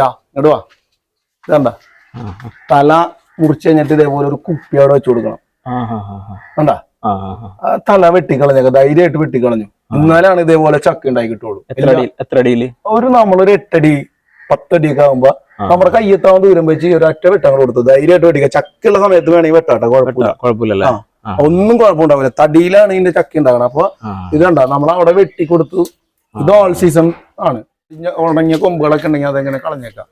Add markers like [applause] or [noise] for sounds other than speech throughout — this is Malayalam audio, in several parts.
ഇങ്ങോട്ട് വാ. ഇതണ്ട. തല മുറിച്ച് കഴിഞ്ഞിട്ട് ഇതേപോലെ ഒരു കുപ്പിയോടെ വെച്ചു കൊടുക്കണം. കണ്ട? തല വെട്ടിക്കളഞ്ഞേക്ക ധൈര്യമായിട്ട് വെട്ടിക്കളഞ്ഞു. എന്നാലാണ് ഇതേപോലെ ചക്ക ഉണ്ടായി കിട്ടുള്ളൂ. എത്ര അടി എത്ര അടിയിൽ? ഒരു നമ്മളൊരു എട്ടടി പത്തടി ഒക്കെ ആകുമ്പോ നമ്മുടെ കയ്യെത്താൻ ദൂരം വെച്ച് ഒരു ഒറ്റ വെട്ടങ്ങൾ കൊടുത്തു. ധൈര്യമായിട്ട് വെട്ടിക്കുക ചക്കുള്ള സമയത്ത് വേണമെങ്കിൽ വെട്ടാട്ടെ കുഴപ്പമില്ല. ഒന്നും കുഴപ്പമുണ്ടാവില്ല. തടിയിലാണ് ഇതിന്റെ ചക്ക ഉണ്ടാകണം. അപ്പൊ ഇത് കണ്ട നമ്മൾ അവിടെ വെട്ടി കൊടുത്തു ഇത് ഓൾ സീസൺ ആണ്. ഉണങ്ങിയ കൊമ്പുകളൊക്കെ ഉണ്ടെങ്കിൽ അതെങ്ങനെ കളഞ്ഞേക്കാം.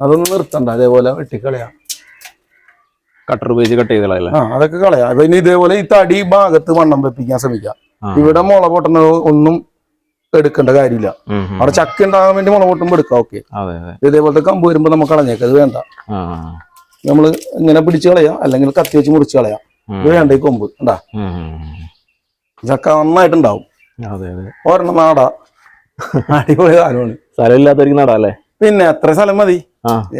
അതൊന്നും നിർത്തണ്ട അതേപോലെ വെട്ടിക്കളയാം. കട്ടർ ഉപയോഗിച്ച് കട്ട് ചെയ്ത ആ അതൊക്കെ കളയാം. പിന്നെ ഇതേപോലെ ഈ തടി ഭാഗത്ത് വണ്ണം വെപ്പിക്കാൻ ശ്രമിക്കാം. ഇവിടെ മുള പൊട്ടണ ഒന്നും എടുക്കേണ്ട കാര്യമില്ല. അവിടെ ചക്ക ഉണ്ടാകാൻ വേണ്ടി മുള പൊട്ടുമ്പോ എടുക്കാം ഓക്കെ. ഇതേപോലത്തെ കമ്പ് വരുമ്പോ നമുക്ക് കളഞ്ഞേക്കാം ഇത് വേണ്ട. നമ്മൾ ഇങ്ങനെ പിടിച്ച് കളയാം അല്ലെങ്കിൽ കത്തി വെച്ച് മുറിച്ച് കളയാം. ഇത് വേണ്ട ഈ കൊമ്പ് ഉണ്ടാ ചക്ക നന്നായിട്ടുണ്ടാവും. ഒരെണ്ണം നാടാ. അടിപൊളി സാധനമാണ്. സ്ഥലമില്ലാത്തവർക്ക് നടാല്ലേ? പിന്നെ അത്ര സ്ഥലം മതി?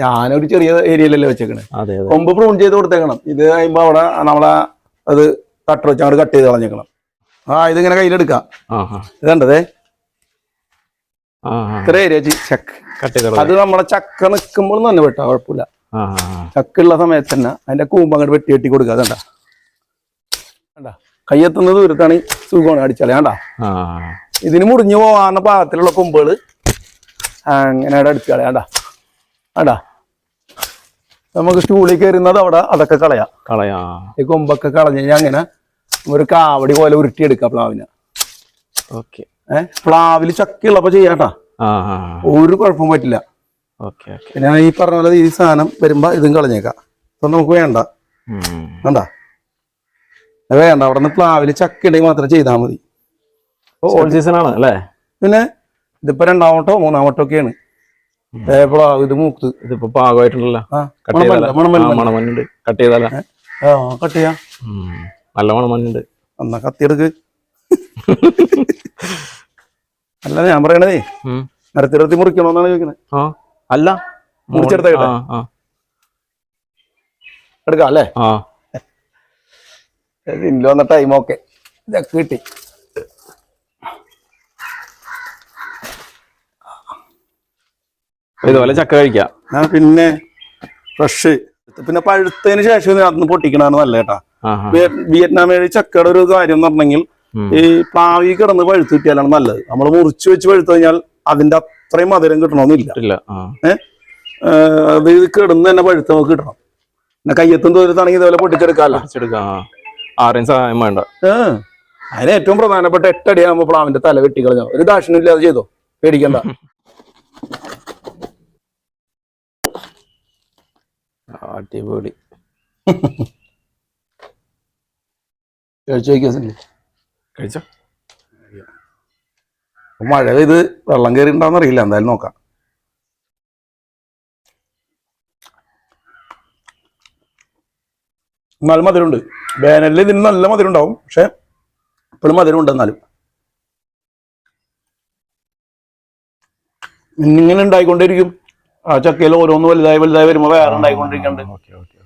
ഞാനൊരു ചെറിയ ഏരിയയിലല്ലേ വെച്ചേക്കണേ. കൊമ്പ് പ്രൂൺ ചെയ്ത് കൊടുത്തേക്കണം. ഇത് കഴിയുമ്പോ അവിടെ നമ്മളെ അത് കട്ട് വെച്ച് അങ്ങോട്ട് കട്ട് ചെയ്ത് കളഞ്ഞേക്കണം. ആ ഇതിങ്ങനെ കയ്യിലെടുക്കാം. ഇതണ്ടതേ ഇത്ര ഏരിയ ചക്ക അത് നമ്മളെ ചക്ക നിൽക്കുമ്പോൾ തന്നെ വെട്ടാ കുഴപ്പമില്ല. ആ ആ ആ. ചക്ക ഉള്ള സമയത്ത് തന്നെ അതിന്റെ കൂമ്പ് അങ്ങോട്ട് വെട്ടി വെട്ടി കൊടുക്കുക. അതണ്ട കയ്യെത്തുന്ന ദൂരത്താണ് സുഖമാണ് അടിച്ചാലേ. കണ്ട? ആ. ഇതിന് മുറിഞ്ഞു പോവാന്ന പാകത്തിലുള്ള കൊമ്പുകൾ അങ്ങനെ അവിടെ അടുത്ത് കളയാ. കണ്ടാ കണ്ടാ നമുക്ക് സ്റ്റൂളിൽ കയറുന്നത് അവിടെ അതൊക്കെ കളയാം. കളയാ. ഈ കൊമ്പൊക്കെ കളഞ്ഞ് കഴിഞ്ഞാൽ അങ്ങനെ ഒരു കാവടി പോലെ ഉരുട്ടിയെടുക്കാം പ്ലാവിനെ. ഓക്കെ. ഏഹ് പ്ലാവിൽ ചക്കിയുള്ളപ്പോ ചെയ്യാട്ടാ ഒരു കുഴപ്പവും പറ്റില്ല. പിന്നെ ഈ പറഞ്ഞ പോലെ ഈ സാധനം വരുമ്പോ ഇതും കളഞ്ഞേക്കാം. ഇപ്പൊ നമുക്ക് വേണ്ട. വേണ്ട. വേണ്ട. അവിടെ നിന്ന് പ്ലാവിൽ ചക്ക ഉണ്ടെങ്കിൽ മാത്രം ചെയ്താൽ മതി. ഓൾ സീസൺ ആണ് അല്ലേ? പിന്നെ ഇതിപ്പോ രണ്ടാമട്ടോ മൂന്നാമട്ടോ ഒക്കെയാണ് ഇത് മൂത്ത് ഇതിപ്പോ പാകമായിട്ടുണ്ടല്ലോ. കട്ട് മണമഞ്ഞുണ്ട് ചെയ്താലോ? ചെയ്യാം. നല്ല മണമഞ്ഞുണ്ട് എന്നാ കത്തിയെടുക്ക്. അല്ല ഞാൻ പറയണതേ ഉം. നിരത്തി നിരത്തി മുറിക്കണോന്നാണ് ചോദിക്കുന്നത് അല്ല മുറിച്ചെടുത്ത എടുക്കാം അല്ലേ? ഇല്ല വന്ന ടൈം ഓക്കെ ഇതൊക്കെ കിട്ടി. ഇതുപോലെ ചക്ക കഴിക്കാം. ആ പിന്നെ ഫ്രഷ് പിന്നെ പഴുത്തതിന് ശേഷം അന്ന് പൊട്ടിക്കണാണ് നല്ല കേട്ടാ. വിയറ്റ്നാം വഴി ചക്കയുടെ ഒരു കാര്യം എന്ന് പറഞ്ഞെങ്കിൽ ഈ പ്ലാവി കിടന്ന് പഴുത്ത് കിട്ടിയാലാണ് നല്ലത്. നമ്മൾ മുറിച്ച് വെച്ച് പഴുത്തു കഴിഞ്ഞാൽ അതിന്റെ അത്രയും മധുരം കിട്ടണമെന്നില്ല. ഏഹ് അത് ഇത് കിടന്ന് തന്നെ പഴുത്ത് നമുക്ക് കിട്ടണം. പിന്നെ കയ്യെത്തും തോരത്താണെങ്കിൽ ഇതേപോലെ പൊട്ടിച്ചെടുക്കാമല്ലോ. ആരെയും സഹായം വേണ്ട. ഏഹ് അതിന് ഏറ്റവും പ്രധാനപ്പെട്ട എട്ടടിയാകുമ്പോ പ്ലാവിന്റെ തല വെട്ടിക്കളഞ്ഞോ ഒരു ദാക്ഷിണില്ലാതെ ചെയ്തോ? പേടിക്കണ്ട. [laughs] അടിപൊളി. കഴിച്ചു മഴ പെയ്ത് വെള്ളം കയറി അറിയില്ല. എന്തായാലും നോക്കാം. എന്നാലും മധുരമുണ്ട്. വേനലിൽ ഇതിന് നല്ല മധുരം ഉണ്ടാവും പക്ഷെ ഇപ്പോഴും മധുരം ഉണ്ട് എന്നാലും ഇന്നിങ്ങനെ ഉണ്ടായിക്കൊണ്ടിരിക്കും ആ ചക്കയിൽ ഓരോന്ന് വലുതായി വലുതായി വരുമ്പോ വേറെ ഉണ്ടായിക്കൊണ്ടിരിക്കുന്നുണ്ട് ഓക്കെ ഓക്കെ